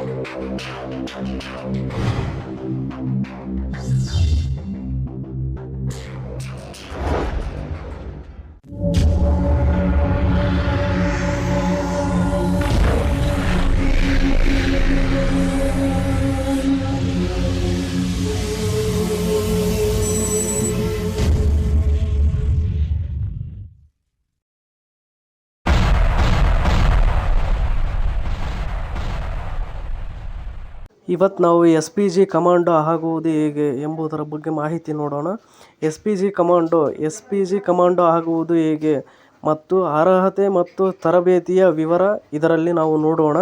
Thank you. ಇವತ್ತು ನಾವು S P G commando ಆಗುವುದು ಹೇಗೆ ಎಂಬುದರ ಬಗ್ಗೆ ಮಾಹಿತಿ ನೋಡೋಣ. S P G commando S P G commando ಆಗುವುದು ಹೇಗೆ ಮತ್ತು ಅರ್ಹತೆ ಮತ್ತು ತರಬೇತಿಯ ವಿವರ ಇದರಲ್ಲಿ ನಾವು ನೋಡೋಣ.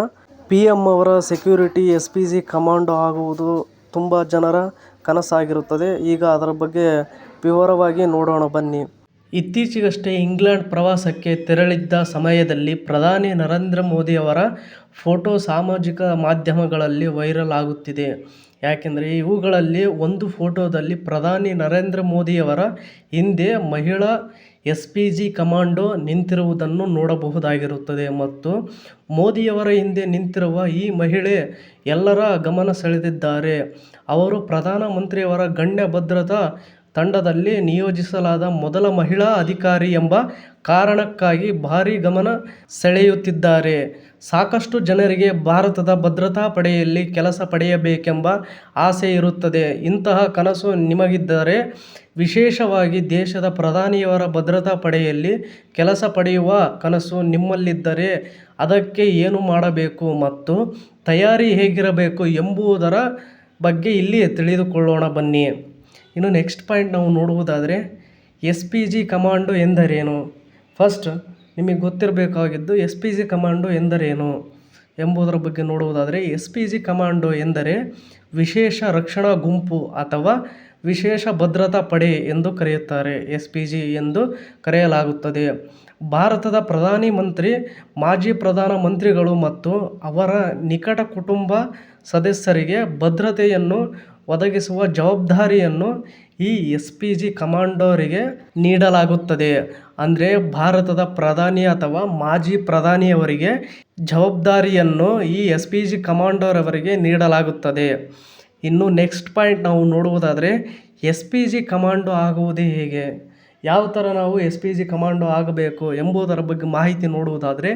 ಪಿ ಎಂ ಅವರ security S P G commando ಆಗುವುದು ತುಂಬ ಜನರ ಕನಸಾಗಿರುತ್ತದೆ. ಈಗ ಅದರ ಬಗ್ಗೆ ವಿವರವಾಗಿ ನೋಡೋಣ ಬನ್ನಿ. ಇತ್ತೀಚೆಗಷ್ಟೇ ಇಂಗ್ಲೆಂಡ್ ಪ್ರವಾಸಕ್ಕೆ ತೆರಳಿದ್ದ ಸಮಯದಲ್ಲಿ ಪ್ರಧಾನಿ ನರೇಂದ್ರ ಮೋದಿಯವರ ಫೋಟೋ ಸಾಮಾಜಿಕ ಮಾಧ್ಯಮಗಳಲ್ಲಿ ವೈರಲ್ ಆಗುತ್ತಿದೆ. ಯಾಕೆಂದರೆ ಇವುಗಳಲ್ಲಿ ಒಂದು ಫೋಟೋದಲ್ಲಿ ಪ್ರಧಾನಿ ನರೇಂದ್ರ ಮೋದಿಯವರ ಹಿಂದೆ ಮಹಿಳಾ ಎಸ್ ಪಿ ಜಿ ಕಮಾಂಡೋ ನಿಂತಿರುವುದನ್ನು ನೋಡಬಹುದಾಗಿರುತ್ತದೆ ಮತ್ತು ಮೋದಿಯವರ ಹಿಂದೆ ನಿಂತಿರುವ ಈ ಮಹಿಳೆ ಎಲ್ಲರ ಗಮನ ಸೆಳೆದಿದ್ದಾರೆ. ಅವರು ಪ್ರಧಾನಮಂತ್ರಿಯವರ ಗಣ್ಯ ಭದ್ರತಾ ತಂಡದಲ್ಲಿ ನಿಯೋಜಿಸಲಾದ ಮೊದಲ ಮಹಿಳಾ ಅಧಿಕಾರಿ ಎಂಬ ಕಾರಣಕ್ಕಾಗಿ ಭಾರಿ ಗಮನ ಸೆಳೆಯುತ್ತಿದ್ದಾರೆ. ಸಾಕಷ್ಟು ಜನರಿಗೆ ಭಾರತದ ಭದ್ರತಾ ಪಡೆಯಲ್ಲಿ ಕೆಲಸ ಪಡೆಯಬೇಕೆಂಬ ಆಸೆ ಇರುತ್ತದೆ. ಇಂತಹ ಕನಸು ನಿಮಗಿದ್ದರೆ ವಿಶೇಷವಾಗಿ ದೇಶದ ಪ್ರಧಾನಿಯವರ ಭದ್ರತಾ ಪಡೆಯಲ್ಲಿ ಕೆಲಸ ಪಡೆಯುವ ಕನಸು ನಿಮ್ಮಲ್ಲಿದ್ದರೆ ಅದಕ್ಕೆ ಏನು ಮಾಡಬೇಕು ಮತ್ತು ತಯಾರಿ ಹೇಗಿರಬೇಕು ಎಂಬುದರ ಬಗ್ಗೆ ಇಲ್ಲಿ ತಿಳಿದುಕೊಳ್ಳೋಣ ಬನ್ನಿ. ಇನ್ನು ನೆಕ್ಸ್ಟ್ ಪಾಯಿಂಟ್ ನಾವು ನೋಡುವುದಾದರೆ ಎಸ್ ಪಿ ಜಿ ಕಮಾಂಡೋ ಎಂದರೇನು? ಫಸ್ಟ್ ನಿಮಗೆ ಗೊತ್ತಿರಬೇಕಾಗಿದ್ದು ಎಸ್ ಪಿ ಜಿ ಕಮಾಂಡೋ ಎಂದರೇನು ಎಂಬುದರ ಬಗ್ಗೆ ನೋಡುವುದಾದರೆ ಎಸ್ ಪಿ ಜಿ ಕಮಾಂಡೋ ಎಂದರೆ ವಿಶೇಷ ರಕ್ಷಣಾ ಗುಂಪು ಅಥವಾ ವಿಶೇಷ ಭದ್ರತಾ ಪಡೆ ಎಂದು ಕರೆಯುತ್ತಾರೆ ಎಸ್ ಪಿ ಜಿ ಎಂದು ಕರೆಯಲಾಗುತ್ತದೆ. ಭಾರತದ ಪ್ರಧಾನಿ ಮಂತ್ರಿ, ಮಾಜಿ ಪ್ರಧಾನ ಮಂತ್ರಿಗಳು ಮತ್ತು ಅವರ ನಿಕಟ ಕುಟುಂಬ ಸದಸ್ಯರಿಗೆ ಭದ್ರತೆಯನ್ನು ಒದಗಿಸುವ ಜವಾಬ್ದಾರಿಯನ್ನು ಈ ಎಸ್ ಪಿ ಜಿ ಕಮಾಂಡೋರಿಗೆ ನೀಡಲಾಗುತ್ತದೆ. ಅಂದರೆ ಭಾರತದ ಪ್ರಧಾನಿ ಅಥವಾ ಮಾಜಿ ಪ್ರಧಾನಿಯವರಿಗೆ ಜವಾಬ್ದಾರಿಯನ್ನು ಈ ಎಸ್ ಪಿ ಜಿ ಕಮಾಂಡೋರವರಿಗೆ ನೀಡಲಾಗುತ್ತದೆ. ಇನ್ನು ನೆಕ್ಸ್ಟ್ ಪಾಯಿಂಟ್ ನಾವು ನೋಡುವುದಾದರೆ ಎಸ್ ಪಿ ಜಿ ಕಮಾಂಡೋ ಆಗುವುದೇ ಹೇಗೆ? ಯಾವ ಥರ ನಾವು ಎಸ್ ಪಿ ಜಿ ಕಮಾಂಡೋ ಆಗಬೇಕು ಎಂಬುದರ ಬಗ್ಗೆ ಮಾಹಿತಿ ನೋಡುವುದಾದರೆ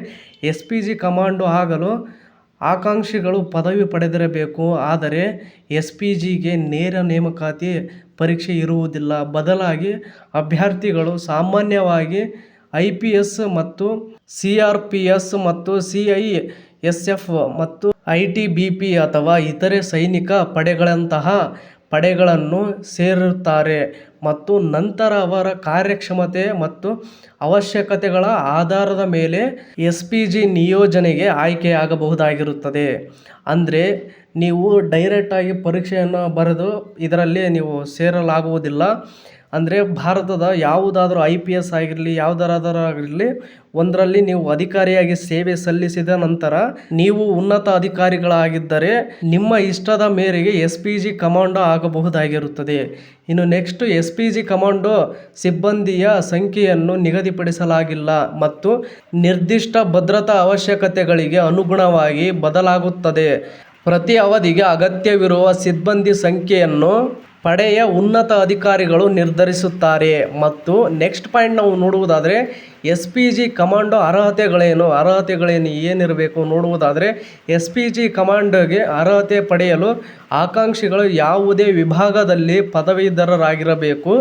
ಎಸ್ ಪಿ ಜಿ ಕಮಾಂಡೋ ಆಗಲು ಆಕಾಂಕ್ಷಿಗಳು ಪದವಿ ಪಡೆದಿರಬೇಕು, ಆದರೆ ಎಸ್ ಪಿ ಜಿಗೆ ನೇರ ನೇಮಕಾತಿ ಪರೀಕ್ಷೆ ಇರುವುದಿಲ್ಲ. ಬದಲಾಗಿ ಅಭ್ಯರ್ಥಿಗಳು ಸಾಮಾನ್ಯವಾಗಿ ಐ ಪಿ ಎಸ್ ಮತ್ತು ಸಿ ಆರ್ ಪಿ ಎಸ್ ಮತ್ತು ಸಿ ಐ ಎಸ್ ಎಫ್ ಮತ್ತು ಐ ಟಿ ಬಿ ಪಿ ಅಥವಾ ಇತರೆ ಸೈನಿಕ ಪಡೆಗಳಂತಹ ಪಡೆಗಳನ್ನು ಸೇರುತ್ತಾರೆ ಮತ್ತು ನಂತರ ಅವರ ಕಾರ್ಯಕ್ಷಮತೆ ಮತ್ತು ಅವಶ್ಯಕತೆಗಳ ಆಧಾರದ ಮೇಲೆ ಎಸ್ ಪಿ ಜಿ ನಿಯೋಜನೆಗೆ ಆಯ್ಕೆಯಾಗಬಹುದಾಗಿರುತ್ತದೆ. ಅಂದರೆ ನೀವು ಡೈರೆಕ್ಟಾಗಿ ಪರೀಕ್ಷೆಯನ್ನು ಬರೆದು ಇದರಲ್ಲಿ ನೀವು ಸೇರಲಾಗುವುದಿಲ್ಲ. ಅಂದರೆ ಭಾರತದ ಯಾವುದಾದರೂ ಐ ಪಿ ಎಸ್ ಆಗಿರಲಿ ಯಾವುದರಾದರೂ ಆಗಿರಲಿ, ಒಂದರಲ್ಲಿ ನೀವು ಅಧಿಕಾರಿಯಾಗಿ ಸೇವೆ ಸಲ್ಲಿಸಿದ ನಂತರ ನೀವು ಉನ್ನತ ಅಧಿಕಾರಿಗಳಾಗಿದ್ದರೆ ನಿಮ್ಮ ಇಷ್ಟದ ಮೇರೆಗೆ ಎಸ್ ಪಿ ಜಿ ಕಮಾಂಡೋ ಆಗಬಹುದಾಗಿರುತ್ತದೆ. ಇನ್ನು next S P G commando ಸಿಬ್ಬಂದಿಯ ಸಂಖ್ಯೆಯನ್ನು ನಿಗದಿಪಡಿಸಲಾಗಿಲ್ಲ ಮತ್ತು ನಿರ್ದಿಷ್ಟ ಭದ್ರತಾ ಅವಶ್ಯಕತೆಗಳಿಗೆ ಅನುಗುಣವಾಗಿ ಬದಲಾಗುತ್ತದೆ. ಪ್ರತಿ ಅವಧಿಗೆ ಅಗತ್ಯವಿರುವ ಸಿಬ್ಬಂದಿ ಸಂಖ್ಯೆಯನ್ನು ಪಡೆಯ ಉನ್ನತ ಅಧಿಕಾರಿಗಳು ನಿರ್ಧರಿಸುತ್ತಾರೆ. ಮತ್ತು ನೆಕ್ಸ್ಟ್ ಪಾಯಿಂಟ್ ನಾವು ನೋಡುವುದಾದರೆ, ಎಸ್ ಪಿ ಜಿ ಕಮಾಂಡೋ ಅರ್ಹತೆಗಳೇನು? ಅರ್ಹತೆಗಳೇನು? ಏನಿರಬೇಕು ನೋಡುವುದಾದರೆ, ಎಸ್ ಪಿ ಜಿ ಕಮಾಂಡೋಗೆ ಅರ್ಹತೆ ಪಡೆಯಲು ಆಕಾಂಕ್ಷಿಗಳು ಯಾವುದೇ ವಿಭಾಗದಲ್ಲಿ ಪದವೀಧರರಾಗಿರಬೇಕು.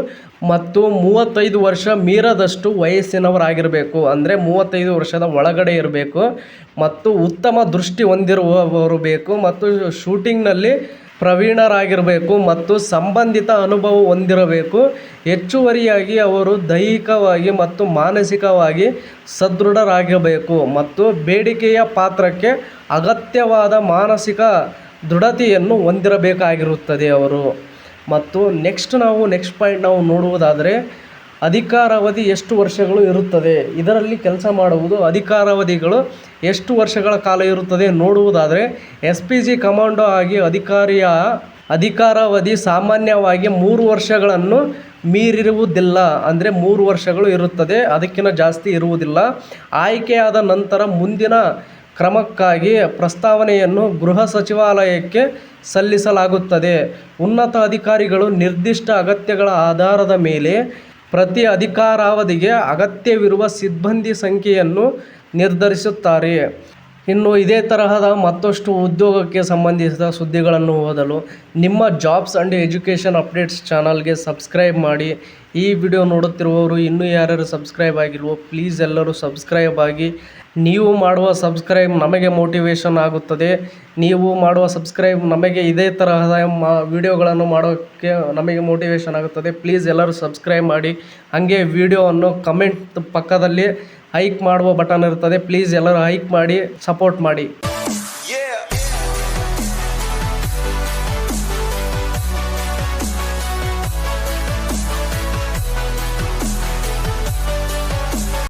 ಮತ್ತು ಮೂವತ್ತೈದು ವರ್ಷ ಮೀರದಷ್ಟು ವಯಸ್ಸಿನವರಾಗಿರಬೇಕು. ಅಂದರೆ ಮೂವತ್ತೈದು ವರ್ಷದ ಒಳಗಡೆ ಇರಬೇಕು. ಮತ್ತು ಉತ್ತಮ ದೃಷ್ಟಿ ಹೊಂದಿರುವವರು ಬೇಕು. ಮತ್ತು ಶೂಟಿಂಗ್ನಲ್ಲಿ ಪ್ರವೀಣರಾಗಿರಬೇಕು ಮತ್ತು ಸಂಬಂಧಿತ ಅನುಭವ ಹೊಂದಿರಬೇಕು. ಹೆಚ್ಚುವರಿಯಾಗಿ ಅವರು ದೈಹಿಕವಾಗಿ ಮತ್ತು ಮಾನಸಿಕವಾಗಿ ಸದೃಢರಾಗಿರಬೇಕು ಮತ್ತು ಬೇಡಿಕೆಯ ಪಾತ್ರಕ್ಕೆ ಅಗತ್ಯವಾದ ಮಾನಸಿಕ ದೃಢತೆಯನ್ನು ಹೊಂದಿರಬೇಕಾಗಿರುತ್ತದೆ ಅವರು. ಮತ್ತು ನೆಕ್ಸ್ಟ್ ನಾವು ನೆಕ್ಸ್ಟ್ ಪಾಯಿಂಟ್ ನಾವು ನೋಡುವುದಾದರೆ ಅಧಿಕಾರಾವಧಿ ಎಷ್ಟು ವರ್ಷಗಳು ಇರುತ್ತದೆ? ಇದರಲ್ಲಿ ಕೆಲಸ ಮಾಡುವುದು ಅಧಿಕಾರಾವಧಿಗಳು ಎಷ್ಟು ವರ್ಷಗಳ ಕಾಲ ಇರುತ್ತದೆ ನೋಡುವುದಾದರೆ ಎಸ್ ಪಿ ಜಿ ಕಮಾಂಡೋ ಆಗಿ ಅಧಿಕಾರಿಯ ಅಧಿಕಾರಾವಧಿ ಸಾಮಾನ್ಯವಾಗಿ ಮೂರು ವರ್ಷಗಳನ್ನು ಮೀರಿರುವುದಿಲ್ಲ. ಅಂದರೆ ಮೂರು ವರ್ಷಗಳು ಇರುತ್ತದೆ, ಅದಕ್ಕಿಂತ ಜಾಸ್ತಿ ಇರುವುದಿಲ್ಲ. ಆಯ್ಕೆಯಾದ ನಂತರ ಮುಂದಿನ ಕ್ರಮಕ್ಕಾಗಿ ಪ್ರಸ್ತಾವನೆಯನ್ನು ಗೃಹ ಸಚಿವಾಲಯಕ್ಕೆ ಸಲ್ಲಿಸಲಾಗುತ್ತದೆ. ಉನ್ನತ ಅಧಿಕಾರಿಗಳು ನಿರ್ದಿಷ್ಟ ಅಗತ್ಯಗಳ ಆಧಾರದ ಮೇಲೆ ಪ್ರತಿ ಅಧಿಕಾರಾವಧಿಗೆ ಅಗತ್ಯವಿರುವ ಸಿಬ್ಬಂದಿ ಸಂಖ್ಯೆಯನ್ನು ನಿರ್ಧರಿಸುತ್ತಾರೆ. ಇನ್ನು ಇದೇ ತರಹದ ಮತ್ತಷ್ಟು ಉದ್ಯೋಗಕ್ಕೆ ಸಂಬಂಧಿಸಿದ ಸುದ್ದಿಗಳನ್ನು ಓದಲು ನಿಮ್ಮ ಜಾಬ್ಸ್ ಆ್ಯಂಡ್ ಎಜುಕೇಷನ್ ಅಪ್ಡೇಟ್ಸ್ ಚಾನಲ್ಗೆ ಸಬ್ಸ್ಕ್ರೈಬ್ ಮಾಡಿ. ಈ ವಿಡಿಯೋ ನೋಡುತ್ತಿರುವವರು ಇನ್ನೂ ಯಾರ್ಯಾರು ಸಬ್ಸ್ಕ್ರೈಬ್ ಆಗಿಲ್ವೋ, ಪ್ಲೀಸ್ ಎಲ್ಲರೂ ಸಬ್ಸ್ಕ್ರೈಬ್ ಆಗಿ. ನೀವು ಮಾಡುವ ಸಬ್ಸ್ಕ್ರೈಬ್ ನಮಗೆ ಮೋಟಿವೇಶನ್ ಆಗುತ್ತದೆ. ನೀವು ಮಾಡುವ ಸಬ್ಸ್ಕ್ರೈಬ್ ನಮಗೆ ಇದೇ ತರಹದ ಮಾ ವಿಡಿಯೋಗಳನ್ನು ಮಾಡೋಕ್ಕೆ ನಮಗೆ ಮೋಟಿವೇಶನ್ ಆಗುತ್ತದೆ. ಪ್ಲೀಸ್ ಎಲ್ಲರೂ ಸಬ್ಸ್ಕ್ರೈಬ್ ಮಾಡಿ. ಹಾಗೆ ವೀಡಿಯೋವನ್ನು ಕಮೆಂಟ್ ಪಕ್ಕದಲ್ಲಿ ಹೈಕ್ ಮಾಡುವ ಬಟನ್ ಇರ್ತದೆ ಪ್ಲೀಸ್ ಎಲ್ಲರೂ ಹೈಕ್ ಮಾಡಿ ಸಪೋರ್ಟ್ ಮಾಡಿ.